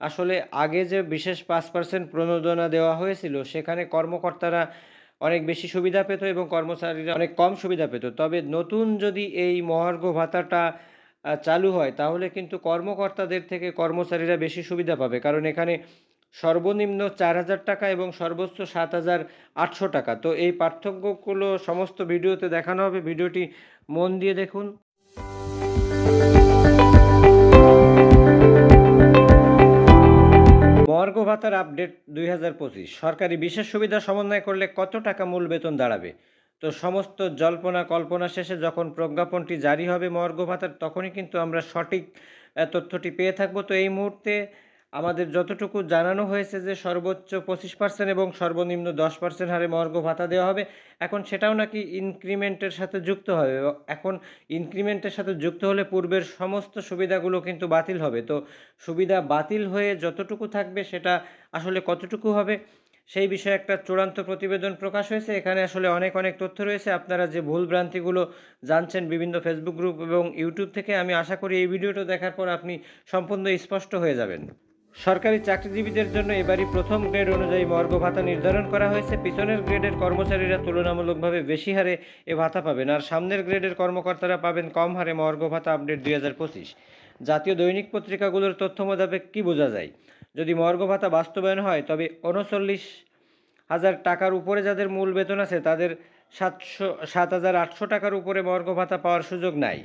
আসলে আগে যে বিশেষ পাঁচ পার্সেন্ট প্রণোদনা দেওয়া হয়েছিল, সেখানে কর্মকর্তারা অনেক বেশি সুবিধা পেত এবং কর্মচারীরা অনেক কম সুবিধা পেত। তবে নতুন যদি এই মহার্ঘ ভাতাটা চালু হয়, তাহলে কিন্তু কর্মকর্তাদের থেকে কর্মচারীরা বেশি সুবিধা পাবে। কারণ এখানে সর্বনিম্ন চার হাজার টাকা এবং সর্বোচ্চ সাত হাজার আটশো টাকা। তো এই পার্থক্যগুলো সমস্ত ভিডিওতে দেখানো হবে। ভিডিওটি মন দিয়ে দেখুন। মর্গ ভাতার আপডেট দুই হাজার পঁচিশ। সরকারি বিশেষ সুবিধা সমন্বয় করলে কত টাকা মূল বেতন দাঁড়াবে? তো সমস্ত জল্পনা কল্পনা শেষে যখন প্রজ্ঞাপনটি জারি হবে মর্গ ভাতার, তখনই কিন্তু আমরা সঠিক তথ্যটি পেয়ে থাকব। তো এই মুহূর্তে আমাদের যতটুকু জানানো হয়েছে যে সর্বোচ্চ পঁচিশ পার্সেন্ট এবং সর্বনিম্ন দশ পার্সেন্ট হারে মর্গ ভাতা দেওয়া হবে, এখন সেটাও নাকি ইনক্রিমেন্টের সাথে যুক্ত হবে। এখন ইনক্রিমেন্টের সাথে যুক্ত হলে পূর্বের সমস্ত সুবিধাগুলো কিন্তু বাতিল হবে। তো সুবিধা বাতিল হয়ে যতটুকু থাকবে সেটা আসলে কতটুকু হবে, সেই বিষয়ে একটা চূড়ান্ত প্রতিবেদন প্রকাশ হয়েছে। এখানে আসলে অনেক অনেক তথ্য রয়েছে। আপনারা যে ভুল ভ্রান্তিগুলো জানছেন বিভিন্ন ফেসবুক গ্রুপ এবং ইউটিউব থেকে, আমি আশা করি এই ভিডিওটা দেখার পর আপনি সম্পূর্ণ স্পষ্ট হয়ে যাবেন। সরকারি চাকরিজীবীদের জন্য এবারই প্রথম গ্রেড অনুযায়ী মর্গ ভাতা নির্ধারণ করা হয়েছে। পিছনের গ্রেডের কর্মচারীরা তুলনামূলকভাবে বেশি হারে এ ভাতা পাবেন আর সামনের গ্রেডের কর্মকর্তারা পাবেন কম হারে মর্গ ভাতা আপডেট দুই হাজার পঁচিশ। জাতীয় দৈনিক পত্রিকাগুলোর তথ্য মোতাবেক কী বোঝা যায়? যদি মর্গ ভাতা বাস্তবায়ন হয়, তবে উনচল্লিশ হাজার টাকার উপরে যাদের মূল বেতন আছে, তাদের সাতশো, সাত হাজার আটশো টাকার উপরে মর্গ ভাতা পাওয়ার সুযোগ নাই।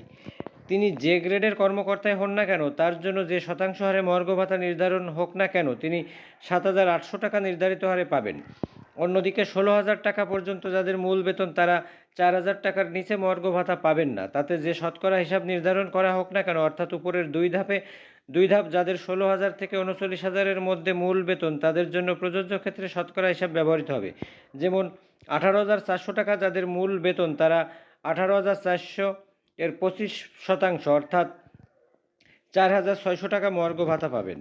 তিনি যে গ্রেডের কর্মকর্তাই হন না কেন, তার জন্য যে শতাংশ হারে মর্গ ভাতা নির্ধারণ হোক না কেন, তিনি সাত হাজার আটশো টাকা নির্ধারিত হারে পাবেন। অন্যদিকে ষোলো হাজার টাকা পর্যন্ত যাদের মূল বেতন, তারা চার হাজার টাকার নিচে মর্গ ভাতা পাবেন না। তাতে যে শতকরা হিসাব নির্ধারণ করা হোক না কেন, অর্থাৎ উপরের দুই ধাপে, দুই ধাপ যাদের ষোলো হাজার থেকে উনচল্লিশ হাজারের মধ্যে মূল বেতন, তাদের জন্য প্রযোজ্য ক্ষেত্রে শতকরা হিসাব ব্যবহৃত হবে। যেমন আঠারো হাজার চারশো টাকা যাদের মূল বেতন, তারা আঠারো হাজার চারশো এর পঁচিশ শতাংশ, অর্থাৎ চার হাজার ছয়শো টাকা মর্গ ভাতা পাবেন।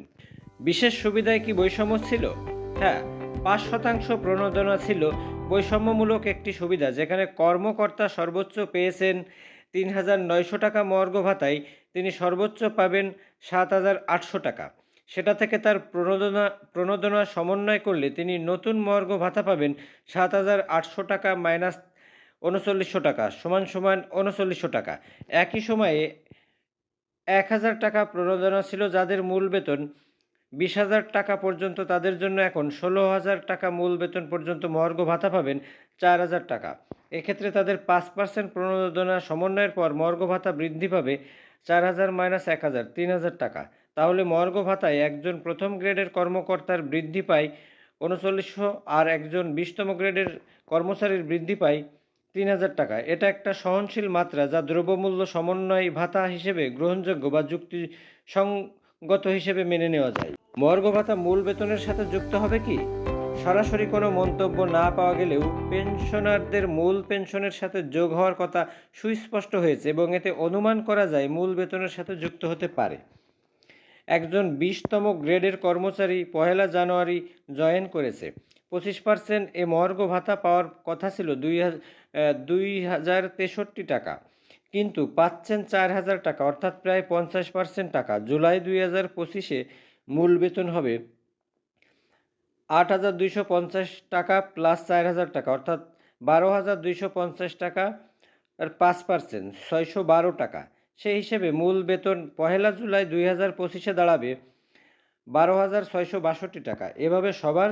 বিশেষ সুবিধায় কি বৈষম্য ছিল? হ্যাঁ পাঁচ শতাংশ প্রণোদনা ছিল বৈষম্যমূলক একটি সুবিধা, যেখানে কর্মকর্তা সর্বোচ্চ পেয়েছেন তিন হাজার নয়শো টাকা মর্গ ভাতায়, তিনি সর্বোচ্চ পাবেন সাত হাজার আটশো টাকা। সেটা থেকে তার প্রণোদনা প্রণোদনা সমন্বয় করলে তিনি নতুন মর্গ ভাতা পাবেন সাত হাজার আটশো টাকা মাইনাস উনচল্লিশশো টাকা, সমান সমান উনচল্লিশশো টাকা। একই সময়ে এক হাজার টাকা প্রণোদনা ছিল যাদের মূল বেতন, বিশ হাজার টাকা পর্যন্ত তাদের জন্য এখন ষোলো হাজার টাকা মূল বেতন পর্যন্ত মহার্ঘ ভাতা পাবেন চার হাজার টাকা। এক্ষেত্রে তাদের পাঁচ পার্সেন্ট প্রণোদনা সমন্বয়ের পর মর্গ ভাতা বৃদ্ধি পাবে চার হাজার মাইনাস এক হাজার, তিন হাজার টাকা। তাহলে মর্গ ভাতায় একজন প্রথম গ্রেডের কর্মকর্তার বৃদ্ধি পায় উনচল্লিশশো আর একজন বিশতম গ্রেডের কর্মচারীর বৃদ্ধি পায় তিন হাজার টাকা। এটা একটা সহনশীল মাত্রা যা দ্রব্যমূল্য সমন্বয় ভাতা হিসেবে গ্রহণযোগ্য বা যুক্তিসঙ্গত হিসেবে মেনে নেওয়া যায়। মর্গ ভাতা মূল বেতনের সাথে যুক্ত হবে কি? সরাসরি কোনো মন্তব্য না পাওয়া গেলেও পেনশনারদের মূল পেনশনের সাথে যোগ হওয়ার কথা সুস্পষ্ট হয়েছে এবং এতে অনুমান করা যায় মূল বেতনের সাথে যুক্ত হতে পারে। একজন বিশতম গ্রেডের কর্মচারী পহেলা জানুয়ারি জয়েন করেছে। পঁচিশ পার্সেন্ট এ মর্গ ভাতা পাওয়ার কথা ছিল দুই হাজার দুই হাজার তেষট্টি টাকা। কিন্তু পাচ্ছেন চার হাজার টাকা, অর্থাৎ প্রায় পঞ্চাশ পার্সেন্ট টাকা। জুলাই দুই হাজার পঁচিশে মূল বেতন হবে আট হাজার দুইশো পঞ্চাশ টাকা প্লাস চার হাজার টাকা, অর্থাৎ বারো হাজার দুইশো পঞ্চাশ টাকা আর পাঁচ পার্সেন্ট ছয়শো বারো টাকা। সেই হিসেবে মূল বেতন পহেলা জুলাই দুই হাজার পঁচিশে দাঁড়াবে বারো হাজার ছয়শো বাষট্টি টাকা। এভাবে সবার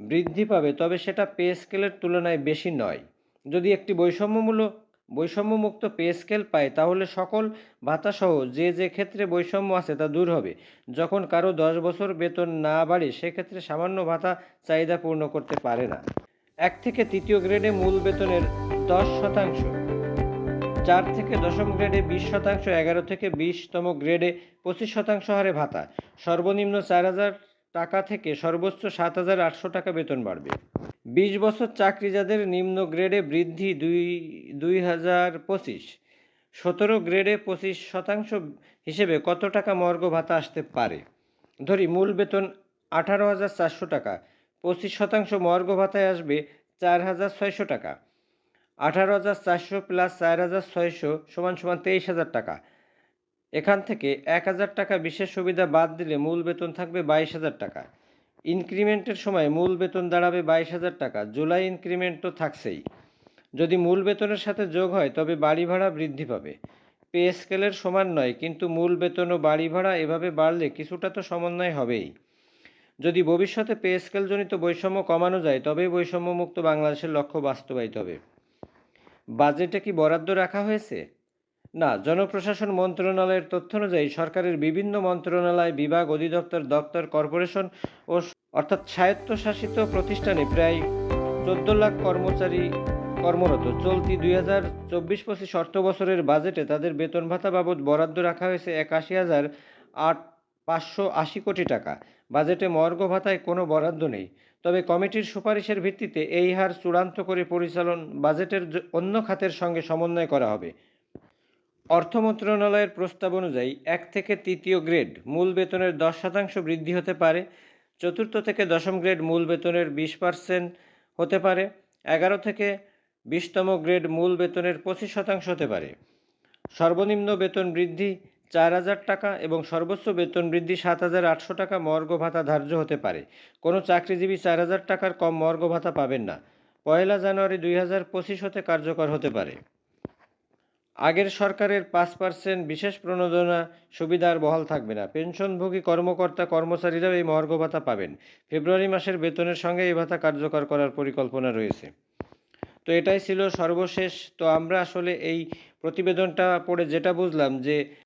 বৃদ্ধি পাবে, তবে সেটা পে স্কেলের তুলনায় বেশি নয়। যদি একটি বৈষম্যমূলক, বৈষম্যমুক্ত পে স্কেল পায়, তাহলে সকল ভাতাসহ যে যে ক্ষেত্রে বৈষম্য আছে তা দূর হবে। যখন কারও দশ বছর বেতন না বাড়ে, সেক্ষেত্রে সামান্য ভাতা চাহিদা পূর্ণ করতে পারে না। এক থেকে তৃতীয় গ্রেডে মূল বেতনের দশ শতাংশ, চার থেকে দশম গ্রেডে বিশ শতাংশ, এগারো থেকে বিশতম গ্রেডে পঁচিশ শতাংশ হারে ভাতা। সর্বনিম্ন চার হাজার টাকা থেকে সর্বোচ্চ সাত হাজার আটশো টাকা বেতন বাড়বে। বিশ বছর চাকরি যাদের নিম্ন গ্রেডে বৃদ্ধি দুই দুই হাজার পঁচিশ। সতেরো গ্রেডে পঁচিশ শতাংশ হিসেবে কত টাকা মর্গ ভাতা আসতে পারে? ধরি, মূল বেতন আঠারো হাজার চারশো টাকা, পঁচিশ শতাংশ মর্গ ভাতায় আসবে চার হাজার ছয়শো টাকা। আঠারো হাজার চারশো প্লাস চার হাজার ছয়শো সমান সমান তেইশ হাজার টাকা। এখান থেকে এক হাজার টাকা বিশেষ সুবিধা বাদ দিলে মূল বেতন থাকবে বাইশ হাজার টাকা। ইনক্রিমেন্টের সময় মূল বেতন দাঁড়াবে বাইশ হাজার টাকা। জুলাই ইনক্রিমেন্ট তো থাকছেই। যদি মূল বেতনের সাথে যোগ হয়, তবে বাড়ি ভাড়া বৃদ্ধি পাবে। পে স্কেলের সমান নয়, কিন্তু মূল বেতন ও বাড়ি ভাড়া এভাবে বাড়লে কিছুটা তো সমন্বয় হবেই। যদি ভবিষ্যতে পে স্কেলজনিত বৈষম্য কমানো যায়, তবেই বৈষম্যমুক্ত বাংলাদেশের লক্ষ্য বাস্তবায়িত হবে। বাজেটে কি বরাদ্দ রাখা হয়েছে? না, জনপ্রশাসন মন্ত্রণালয়ের তথ্য অনুযায়ী সরকারের বিভিন্ন মন্ত্রণালয়, বিভাগ, অধিদপ্তর, দপ্তর, কর্পোরেশন ও অর্থাৎ স্বায়ত্তশাসিত প্রতিষ্ঠানে প্রায় চোদ্দ লাখ কর্মচারী কর্মরত। চলতি দুই হাজার চব্বিশ পঁচিশ অর্থ বছরের বাজেটে তাদের বেতন ভাতা বাবদ বরাদ্দ রাখা হয়েছে একাশি হাজার আট পাঁচশো আশি কোটি টাকা। বাজেটে মর্গ ভাতায় কোনো বরাদ্দ নেই। তবে কমিটির সুপারিশের ভিত্তিতে এই হার চূড়ান্ত করে পরিচালন বাজেটের অন্য খাতের সঙ্গে সমন্বয় করা হবে। অর্থ মন্ত্রণালয়ের প্রস্তাব অনুযায়ী এক থেকে তৃতীয় গ্রেড মূল বেতনের দশ শতাংশ বৃদ্ধি হতে পারে, চতুর্থ থেকে দশম গ্রেড মূল বেতনের বিশ পার্সেন্ট হতে পারে, এগারো থেকে বিশতম গ্রেড মূল বেতনের পঁচিশ শতাংশ হতে পারে। সর্বনিম্ন বেতন বৃদ্ধি চার হাজার টাকা এবং সর্বোচ্চ বেতন বৃদ্ধি সাত হাজার আটশো টাকা মর্গ ভাতা ধার্য হতে পারে। কোনো চাকরিজীবী চার হাজার টাকার কম মর্গ ভাতা পাবেন না। পয়লা জানুয়ারি দুই হাজার পঁচিশ হতে কার্যকর হতে পারে। আগের সরকারের পাঁচ পার্সেন্ট বিশেষ প্রণোদনা সুবিধার বহাল থাকবে না। পেনশনভোগী কর্মকর্তা, কর্মচারীরাও এই মর্গ ভাতা পাবেন। ফেব্রুয়ারি মাসের বেতনের সঙ্গে এই ভাতা কার্যকর করার পরিকল্পনা রয়েছে। তো এটাই ছিল সর্বশেষ। তো আমরা আসলে এই প্রতিবেদনটা পড়ে যেটা বুঝলাম যে